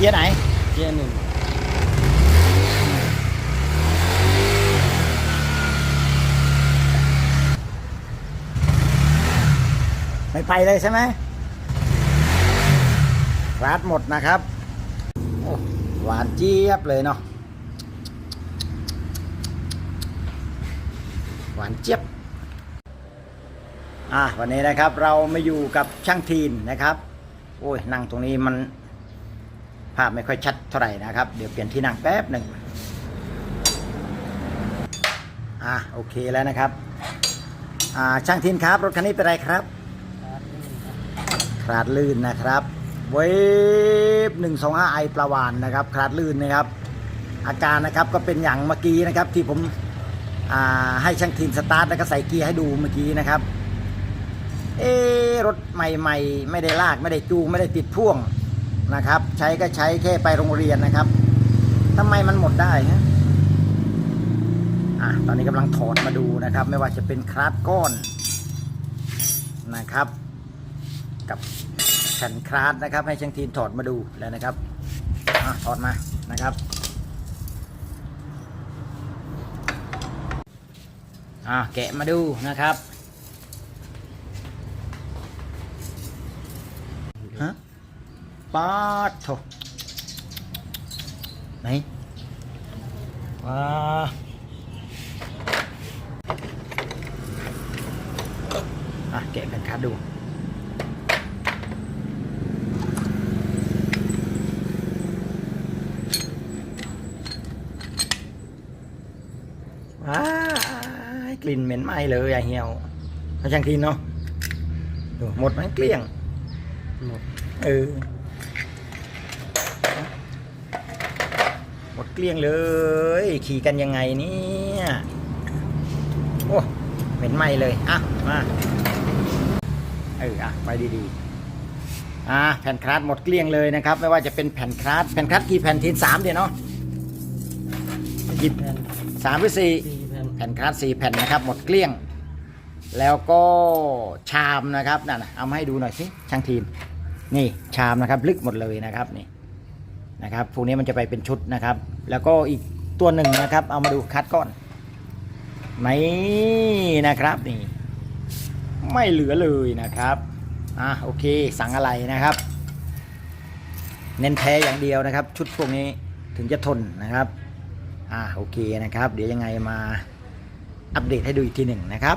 กียร์ไหน เกียร์หนึ่งไม่ไปเลยใช่ไหมรัดหมดนะครับโอ้หวานเจี๊ยบเลยเนาะ หวานเจี๊ยบ อะวันนี้นะครับเรามาอยู่กับช่างทีนนะครับ โอ้ยนั่งตรงนี้มัน ภาพไม่ค่อยชัดเท่าไหร่นะครับ เดี๋ยวเปลี่ยนที่นั่งแป๊บหนึ่งอะโอเคแล้วนะครับ อ่าช่างทีนครับ รถคันนี้เป็นไรครับคลาดลื่นนะครับ เวฟหนึ่งสองห้าไอปลาวานนะครับคลาดลื่นนะครับ อาการนะครับก็เป็นอย่างเมื่อกี้นะครับที่ผมอ่าให้ช่างทีนสตาร์ทแล้วก็ใส่เกียร์ให้ดูเมื่อกี้นะครับ เอรถใหม่ ๆ ไม่ได้ลากไม่ได้จูงไม่ได้ติดพ่วง นะครับ ใช้ก็ใช้แค่ไปโรงเรียนนะครับทำไมมันหมดได้ฮะอะตอนนี้กำลังถอดมาดูนะครับ ไม่ว่าจะเป็นคลาดก้อนนะครับ กับแผ่นคลาสนะครับ ให้ช่างทีมถอดมาดูแล้วนะครับอะถอดมานะครับอ่าแกะมาดูนะครับฮะ ปาดโถไหนว้าอะแกะแผ่นคลาสดูว้ายกลิ่นเหม็นไหม้เลยอะเหี่ยวพระช่างทีนเนาะดูหมดไหมเกลี้ยง หมด เออ หมดเกลี้ยงเลย ขี่กันยังไงเนี่ยโอ้เหม็นไหม้เลย อะ มาเอออะไปดีๆ อะแผ่นคลาสหมดเกลี้ยงเลยนะครับ ไม่ว่าจะเป็นแผ่นคลาสแผ่นคลาสกี่แผ่นทีนสามเดียวเนาะหยิบแผ่นสามหรือสี่สี่แผ่นแผ่นคาร์ดสี่แผ่นนะครับ หมดเกลี้ยง แล้วก็ชามนะครับนั่นน่ะเอามาให้ดูหน่อยสิช่างทีม นี่ชามนะครับ ลึกหมดเลยนะครับนี่ นะครับพวกนี้มันจะไปเป็นชุดนะครับ แล้วก็อีกตัวหนึ่งนะครับ เอามาดูคัดก้อนนี่นะครับนี่ ไม่เหลือเลยนะครับอะโอเค สั่งอะไรนะครับ เน้นแท้อย่างเดียวนะครับ ชุดพวกนี้ถึงจะทนนะครับอ่าโอเคนะครับ เดี๋ยวยังไงมาอัปเดตให้ดูอีกทีหนึ่งนะครับ